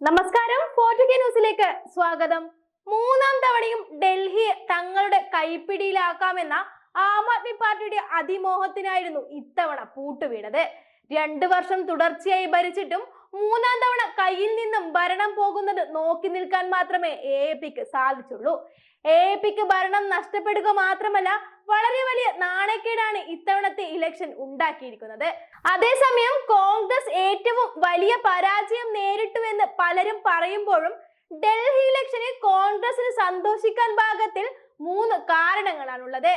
നമസ്കാരം ഫോർട്ടുഗ ന്യൂസിലേക്ക് സ്വാഗതം. മൂന്നാം തവണയും ഡൽഹിയെ തങ്ങളുടെ കൈപ്പിടിയിലാക്കാമെന്ന ആം ആദ്മി പാർട്ടിയുടെ അതിമോഹത്തിനായിരുന്നു ഇത്തവണ പൂട്ടുവീണത്. രണ്ടു വർഷം തുടർച്ചയായി ഭരിച്ചിട്ടും മൂന്നാം തവണ കയ്യിൽ നിന്നും ഭരണം പോകുന്നത് നോക്കി നിൽക്കാൻ മാത്രമേ എ പിക്ക് സാധിച്ചുള്ളൂ. എ പിക്ക് ഭരണം നഷ്ടപ്പെടുക മാത്രമല്ല വളരെ വലിയ നാണക്കേടാണ് ഇത്തവണത്തെ ഇലക്ഷൻ ഉണ്ടാക്കിയിരിക്കുന്നത്. അതേസമയം കോൺഗ്രസ് ഏറ്റവും വലിയ പരാജയം നേരിട്ടുവെന്ന് പലരും പറയുമ്പോഴും ഡൽഹി ഇലക്ഷനിൽ കോൺഗ്രസിന് സന്തോഷിക്കാൻ ഭാഗത്തിൽ മൂന്ന് കാരണങ്ങളാണുള്ളത്.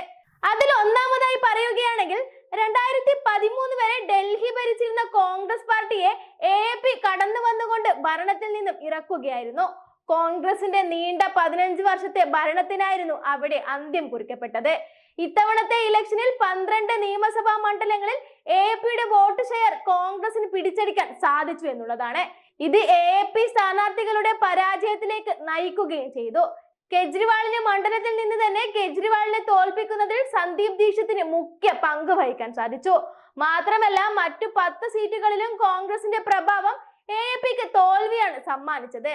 അതിൽ ഒന്നാമതായി പറയുകയാണെങ്കിൽ രണ്ടായിരത്തി പതിമൂന്ന് വരെ ഡൽഹി ഭരിച്ചിരുന്ന കോൺഗ്രസ് പാർട്ടിയെ എ പി കടന്നു വന്നുകൊണ്ട് ഭരണത്തിൽ നിന്നും ഇറക്കുകയായിരുന്നു. കോൺഗ്രസിന്റെ നീണ്ട പതിനഞ്ച് വർഷത്തെ ഭരണത്തിനായിരുന്നു അവിടെ അന്ത്യം കുറിക്കപ്പെട്ടത്. ഇത്തവണത്തെ ഇലക്ഷനിൽ പന്ത്രണ്ട് നിയമസഭാ മണ്ഡലങ്ങളിൽ എ പിയുടെ വോട്ട് ഷെയർ കോൺഗ്രസിന് പിടിച്ചെടുക്കാൻ സാധിച്ചു എന്നുള്ളതാണ്. ഇത് എ പി സ്ഥാനാർത്ഥികളുടെ പരാജയത്തിലേക്ക് നയിക്കുകയും ചെയ്തു. കെജ്രിവാളിന് കെജ്രിവാളിനെ തോൽപ്പിക്കുന്നതിൽ സന്ദീപ് ദീക്ഷത്തിന് മുഖ്യ പങ്ക് വഹിക്കാൻ സാധിച്ചു. മാത്രമല്ല മറ്റു പത്ത് സീറ്റുകളിലും കോൺഗ്രസിന്റെ പ്രഭാവം എ പിക്ക് തോൽവിയാണ് സമ്മാനിച്ചത്.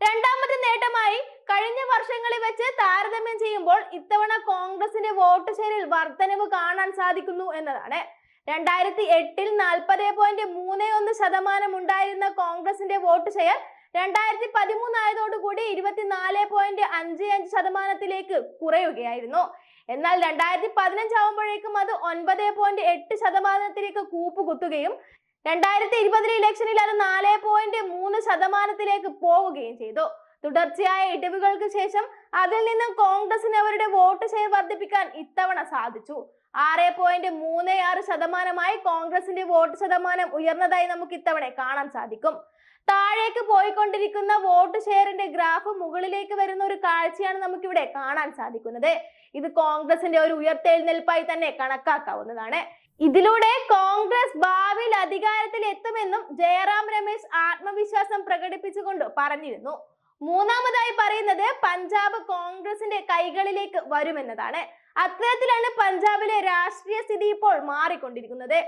രണ്ടാമത്തെ നേട്ടമായി കഴിഞ്ഞ വർഷങ്ങളിൽ വെച്ച് താരതമ്യം ചെയ്യുമ്പോൾ ഇത്തവണ കോൺഗ്രസിന്റെ വോട്ട് ഷെയറിൽ വർധനവ് കാണാൻ സാധിക്കുന്നു എന്നതാണ്. രണ്ടായിരത്തി എട്ടിൽ നാൽപ്പത് പോയിന്റ് മൂന്ന് ഒന്ന് ശതമാനം ഉണ്ടായിരുന്ന കോൺഗ്രസിന്റെ വോട്ട് ഷെയർ രണ്ടായിരത്തി പതിമൂന്നായതോടുകൂടി ഇരുപത്തിനാല് പോയിന്റ് അഞ്ച് അഞ്ച് ശതമാനത്തിലേക്ക് കുറയുകയായിരുന്നു. എന്നാൽ രണ്ടായിരത്തി പതിനഞ്ചാവുമ്പോഴേക്കും അത് ഒൻപത് പോയിന്റ് എട്ട് ശതമാനത്തിലേക്ക് കൂപ്പുകുത്തുകയും രണ്ടായിരത്തി ഇരുപതിലെ ഇലക്ഷനിൽ അത് നാല് പോയിന്റ് മൂന്ന് ശതമാനത്തിലേക്ക് പോവുകയും ചെയ്തു. തുടർച്ചയായ ഇടിവുകൾക്ക് ശേഷം അതിൽ നിന്നും കോൺഗ്രസിന് അവരുടെ വോട്ട് ഷെയർ വർദ്ധിപ്പിക്കാൻ ഇത്തവണ സാധിച്ചു. ആറ് പോയിന്റ് മൂന്ന് ആറ് ശതമാനമായി കോൺഗ്രസിന്റെ വോട്ട് ശതമാനം ഉയർന്നതായി നമുക്ക് ഇത്തവണ കാണാൻ സാധിക്കും. താഴേക്ക് പോയിക്കൊണ്ടിരിക്കുന്ന വോട്ട് ഷെയറിന്റെ ഗ്രാഫ് മുകളിലേക്ക് വരുന്ന ഒരു കാഴ്ചയാണ് നമുക്കിവിടെ കാണാൻ സാധിക്കുന്നത്. ഇത് കോൺഗ്രസിന്റെ ഒരു ഉയർത്തെഴുന്നേൽപ്പായി തന്നെ കണക്കാക്കാവുന്നതാണ്. ഇതിലൂടെ കോൺഗ്രസ് ഭാവിയിൽ അധികാരത്തിൽ എത്തുമെന്നും ജയറാം രമേശ് ആത്മവിശ്വാസം പ്രകടിപ്പിച്ചുകൊണ്ട് പറഞ്ഞിരുന്നു. മൂന്നാമതായി പറയുന്നത് പഞ്ചാബ് കോൺഗ്രസിന്റെ കൈകളിലേക്ക് വരുമെന്നതാണ്. അത്തരത്തിലാണ് പഞ്ചാബിലെ രാഷ്ട്രീയ സ്ഥിതി ഇപ്പോൾ മാറിക്കൊണ്ടിരിക്കുന്നത്.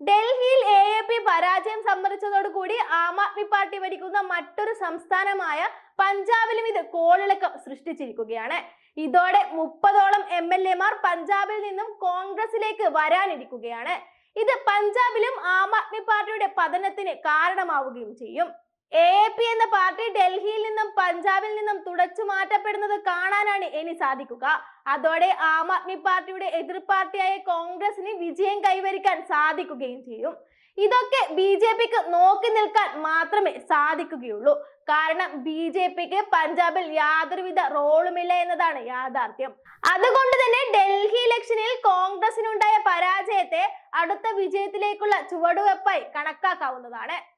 ഡൽഹിയിൽ എ എ പി പരാജയം സമ്മതിച്ചതോടുകൂടി ആം ആദ്മി പാർട്ടി ഭരിക്കുന്ന മറ്റൊരു സംസ്ഥാനമായ പഞ്ചാബിലും ഇത് കോളിളക്കം സൃഷ്ടിച്ചിരിക്കുകയാണ്. ഇതോടെ മുപ്പതോളം എം എൽ എമാർ പഞ്ചാബിൽ നിന്നും കോൺഗ്രസിലേക്ക് വരാനിരിക്കുകയാണ്. ഇത് പഞ്ചാബിലും ആം ആദ്മി പാർട്ടിയുടെ പതനത്തിന് കാരണമാവുകയും ചെയ്യും. എ പി എന്ന പാർട്ടി ഡൽഹിയിൽ നിന്നും പഞ്ചാബിൽ നിന്നും തുടച്ചു മാറ്റപ്പെടുന്നത് കാണാനാണ് ഇനി സാധിക്കുക. അതോടെ ആം ആദ്മി പാർട്ടിയുടെ എതിർ പാർട്ടിയായ കോൺഗ്രസിന് വിജയം കൈവരിക്കാൻ സാധിക്കുകയും ചെയ്യും. ഇതൊക്കെ ബി ജെ പിക്ക് നോക്കി നിൽക്കാൻ മാത്രമേ സാധിക്കുകയുള്ളൂ. കാരണം ബി ജെ പിക്ക് പഞ്ചാബിൽ യാതൊരുവിധ റോളുമില്ല എന്നതാണ് യാഥാർത്ഥ്യം. അതുകൊണ്ട് തന്നെ ഡൽഹി ഇലക്ഷനിൽ കോൺഗ്രസിനുണ്ടായ പരാജയത്തെ അടുത്ത വിജയത്തിലേക്കുള്ള ചുവടുവെപ്പായി കണക്കാക്കാവുന്നതാണ്.